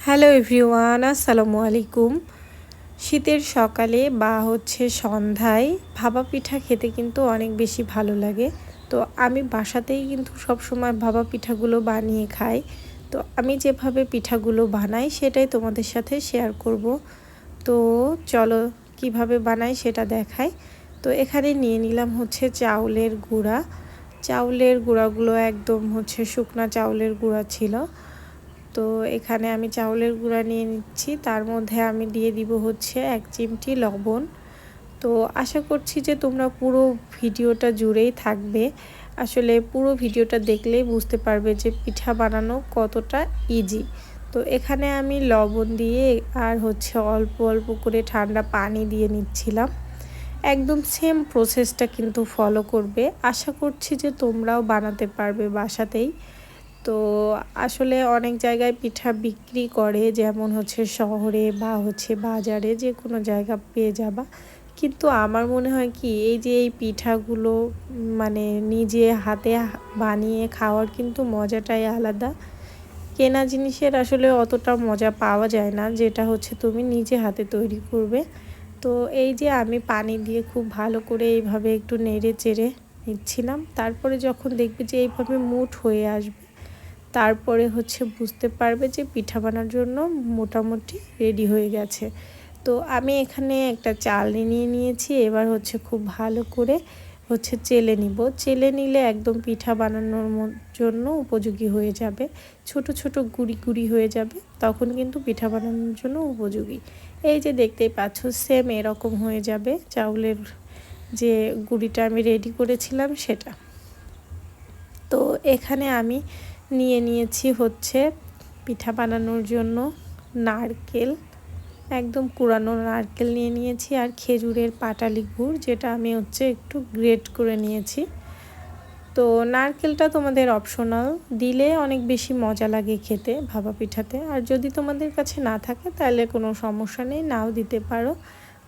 Hello everyone, আসসালামু আলাইকুম। শীতের সকালে বা হচ্ছে সন্ধ্যায় ভাবা পিঠা খেতে কিন্তু অনেক বেশি ভালো লাগে। তো আমি বাসাতেই কিন্তু সব সময় ভাবা পিঠাগুলো বানিয়ে খাই। তো আমি যেভাবে পিঠাগুলো বানাই সেটাই তোমাদের সাথে শেয়ার করব। তো চলো কীভাবে বানাই সেটা দেখাই। তো এখানে নিয়ে নিলাম হচ্ছে চাউলের গুঁড়া। চাউলের গুঁড়াগুলো একদম হচ্ছে শুকনা চাউলের গুঁড়া ছিল। তো এখানে আমি চাউলের গুঁড়া নিয়ে নিচ্ছি। তার মধ্যে আমি দিয়ে দিব হচ্ছে এক চিমটি লবণ। তো আশা করছি যে তোমরা পুরো ভিডিওটা জুড়েই থাকবে। আসলে পুরো ভিডিওটা দেখলেই বুঝতে পারবে যে পিঠা বানানো কতটা ইজি তো এখানে আমি লবণ দিয়ে আর হচ্ছে অল্প অল্প করে ঠান্ডা পানি দিয়ে নিচ্ছিলাম। একদম সেম প্রসেসটা কিন্তু ফলো করবে। আশা করছি যে তোমরাও বানাতে পারবে বাসাতেই। তো আসলে অনেক জায়গায় পিঠা বিক্রি করে, যেমন হচ্ছে শহরে বা হচ্ছে বাজারে যে কোনো জায়গা পেয়ে যাবা। কিন্তু আমার মনে হয় কি, এই যে এই পিঠাগুলো মানে নিজে হাতে বানিয়ে খাওয়ার কিন্তু মজাটাই আলাদা। কেনা জিনিসের আসলে অতটা মজা পাওয়া যায় না, যেটা হচ্ছে তুমি নিজে হাতে তৈরি করবে। তো এই যে আমি পানি দিয়ে খুব ভালো করে এইভাবে একটু নেড়ে চেড়ে নিচ্ছিলাম। তারপরে যখন দেখবে যে এইভাবে মুঠ হয়ে আসবে তারপরে হচ্ছে বুঝতে পারবে যে পিঠা বানার জন্য মোটামুটি রেডি হয়ে গেছে। তো আমি এখানে একটা চাল নিয়ে নিয়েছি, এবার হচ্ছে খুব ভালো করে হচ্ছে চেলে নিব। চেলে নিলে একদম পিঠা বানানোর জন্য উপযোগী হয়ে যাবে। ছোট ছোট গুড়ি গুড়ি হয়ে যাবে, তখন কিন্তু পিঠা বানানোর জন্য উপযোগী। এই যে দেখতেই পাচ্ছ সেম এরকম হয়ে যাবে চাউলের যে গুড়িটা আমি রেডি করেছিলাম সেটা। তো এখানে আমি নিয়ে নিয়েছি হচ্ছে পিঠা বানানোর জন্য নারকেল, একদম কুড়ানো নারকেল নিয়ে নিয়েছি আর খেজুরের পাটালি গুড়, যেটা আমি হচ্ছে একটু গ্রেট করে নিয়েছি। তো নারকেলটা তোমাদের অপশনাল দিলে অনেক বেশি মজা লাগে খেতে ভাবা পিঠাতে। আর যদি তোমাদের কাছে না থাকে তাহলে কোনো সমস্যা নেই, নাও দিতে পারো।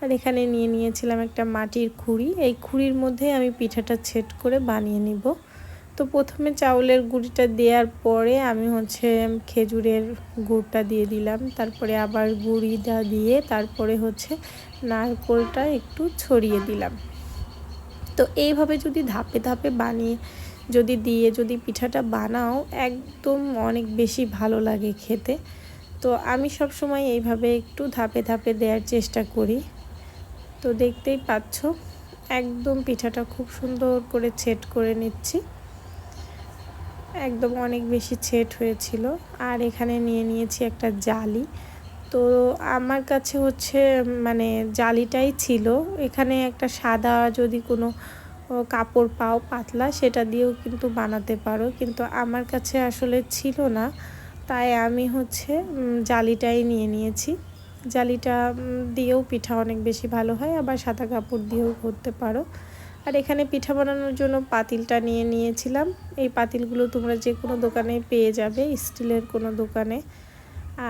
আর এখানে নিয়ে নিয়েছিলাম একটা মাটির খুঁড়ি, এই খুঁড়ির মধ্যে আমি পিঠাটা ছেট করে বানিয়ে নিব। তো প্রথমে চাউলের গুঁড়িটা দেওয়ার পরে আমি হচ্ছে খেজুরের গুড়টা দিয়ে দিলাম। তারপরে আবার গুঁড়িটা দিয়ে তারপরে হচ্ছে নারকোলটা একটু ছড়িয়ে দিলাম। তো এইভাবে যদি ধাপে ধাপে বানিয়ে যদি দিয়ে যদি পিঠাটা বানাও, একদম অনেক বেশি ভালো লাগে খেতে। তো আমি সব সময় এইভাবে একটু ধাপে ধাপে দেওয়ার চেষ্টা করি। তো দেখতেই পাচ্ছ, একদম পিঠাটা খুব সুন্দর করে ছেট করে নিচ্ছি। একদম অনেক বেশি ছেট হয়েছিল। আর এখানে নিয়ে নিয়েছি একটা জালি। তো আমার কাছে হচ্ছে মানে জালিটাই ছিল। এখানে একটা সাদা যদি কোনো কাপড় পাও পাতলা, সেটা দিয়েও কিন্তু বানাতে পারো। কিন্তু আমার কাছে আসলে ছিল না। তাই আমি হচ্ছে জালিটাই নিয়ে নিয়েছি। জালিটা দিয়েও পিঠা অনেক বেশি ভালো হয়। আবার সাদা কাপড় দিয়েও করতে পারো। আর এখানে পিঠা বানানোর জন্য পাতিলটা নিয়ে নিয়েছিলাম। এই পাতিলগুলো তোমরা যে কোনো দোকানে পেয়ে যাবে, স্টিলের কোনো দোকানে।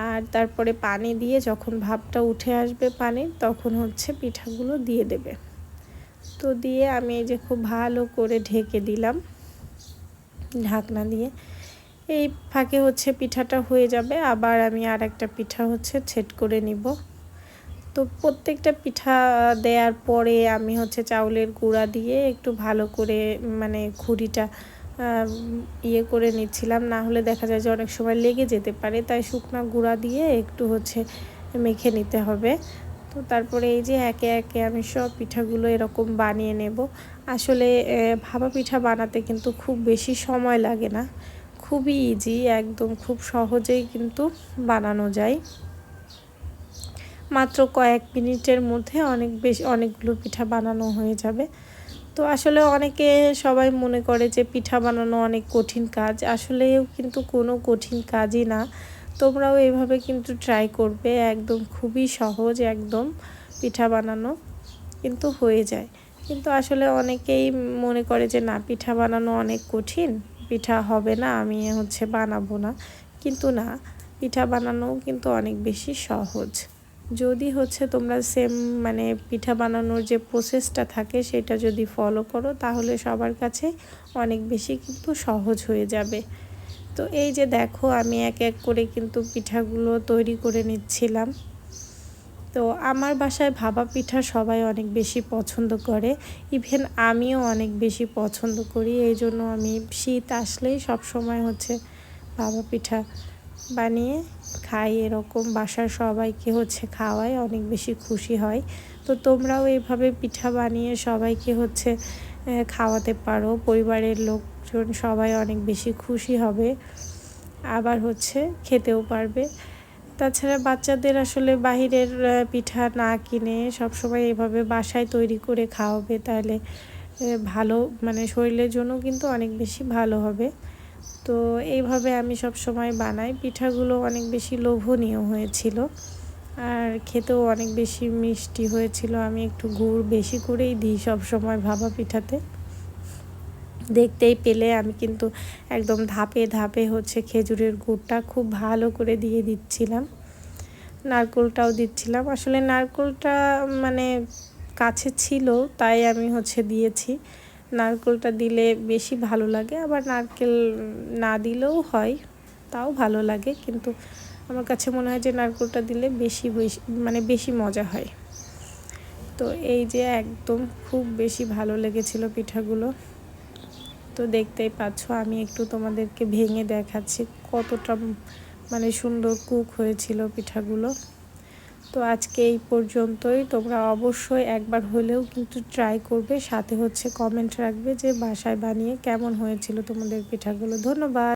আর তারপরে পানি দিয়ে যখন ভাবটা উঠে আসবে পানির তখন হচ্ছে পিঠাগুলো দিয়ে দেবে। তো দিয়ে আমি এই যে খুব ভালো করে ঢেকে দিলাম ঢাকনা দিয়ে। এই ফাঁকে হচ্ছে পিঠাটা হয়ে যাবে। আবার আমি আর একটা পিঠা হচ্ছে ছেট করে নিব। তো প্রত্যেকটা পিঠা দেওয়ার পরে আমি হচ্ছে চাউলের গুঁড়া দিয়ে একটু ভালো করে মানে খুঁড়িটা ইয়ে করে নিচ্ছিলাম। না হলে দেখা যায় যে অনেক সময় লেগে যেতে পারে, তাই শুকনা গুঁড়া দিয়ে একটু হচ্ছে মেখে নিতে হবে। তো তারপরে এই যে একে একে আমি সব পিঠাগুলো এরকম বানিয়ে নেব। আসলে ভাবা পিঠা বানাতে কিন্তু খুব বেশি সময় লাগে না। খুবই ইজি একদম খুব সহজেই কিন্তু বানানো যায়। মাত্র কয়েক মিনিটের মধ্যে অনেক বেশি অনেকগুলো পিঠা বানানো হয়ে যাবে। তো আসলে অনেকে সবাই মনে করে যে পিঠা বানানো অনেক কঠিন কাজ। আসলেও কিন্তু কোনো কঠিন কাজই না। তোমরাও এভাবে কিন্তু ট্রাই করবে। একদম খুবই সহজ, একদম পিঠা বানানো কিন্তু হয়ে যায়। কিন্তু আসলে অনেকেই মনে করে যে, না, পিঠা বানানো অনেক কঠিন, পিঠা হবে না, আমি হচ্ছে বানাবো না। কিন্তু না, পিঠা বানানোও কিন্তু অনেক বেশি সহজ। যদি হচ্ছে তোমরা সেম মানে পিঠা বানানোর যে প্রসেসটা থাকে, সেটা যদি ফলো করো, তাহলে সবার কাছে অনেক বেশি কিন্তু সহজ হয়ে যাবে। তো এই যে দেখো, আমি এক এক করে কিন্তু পিঠাগুলো তৈরি করে নিচ্ছিলাম। তো আমার বাসায় ভাবা পিঠা সবাই অনেক বেশি পছন্দ করে। ইভেন আমিও অনেক বেশি পছন্দ করি। এই জন্য আমি শীত আসলেই সব সময় হচ্ছে ভাবা পিঠা বানিয়ে খাই এরকম বাসার সবাইকে হচ্ছে খাওয়াই অনেক বেশি খুশি হয়। তো তোমরাও এইভাবে পিঠা বানিয়ে সবাইকে হচ্ছে খাওয়াতে পারো। পরিবারের লোকজন সবাই অনেক বেশি খুশি হবে, আবার হচ্ছে খেতেও পারবে। তাছাড়া বাচ্চাদের আসলে বাহিরের পিঠা না কিনে সবসময় এভাবে বাসায় তৈরি করে খাওয়াবে, তাহলে ভালো মানে শরীরের জন্য কিন্তু অনেক বেশি ভালো হবে। তো এইভাবে আমি সব সময় বানাই। পিঠাগুলো অনেক বেশি লোভনীয় হয়েছিল আর খেতেও অনেক বেশি মিষ্টি হয়েছিল। আমি একটু গুড় বেশি করেই দিই সব সময় ভাবা পিঠাতে। দেখতেই পেলে আমি কিন্তু একদম ধাপে ধাপে হচ্ছে খেজুরের গুড়টা খুব ভালো করে দিয়ে দিচ্ছিলাম। নারকোলটাও দিচ্ছিলাম। আসলে নারকোলটা মানে কাছে ছিল, তাই আমি হচ্ছে দিয়েছি। নারকোলটা দিলে বেশি ভালো লাগে, আবার নারকেল না দিলেও হয়, তাও ভালো লাগে, কিন্তু আমার কাছে মনে হয় যে নারকেলটা দিলে বেশি বেশি মানে বেশি মজা হয়। তো এই যে একদম খুব বেশি ভালো লেগেছিল পিঠাগুলো, তো দেখতেই পাচ্ছ আমি একটু তোমাদেরকে ভেঙে দেখাচ্ছি কতটা মানে সুন্দর কুক হয়েছিল পিঠাগুলো। তো আজকে এই পর্যন্তই। তোমরা অবশ্যই একবার হলেও কিন্তু ট্রাই করবে। সাথে হচ্ছে কমেন্ট রাখবে যে বাসায় বানিয়ে কেমন হয়েছিল তোমাদের পিঠাগুলো। ধন্যবাদ।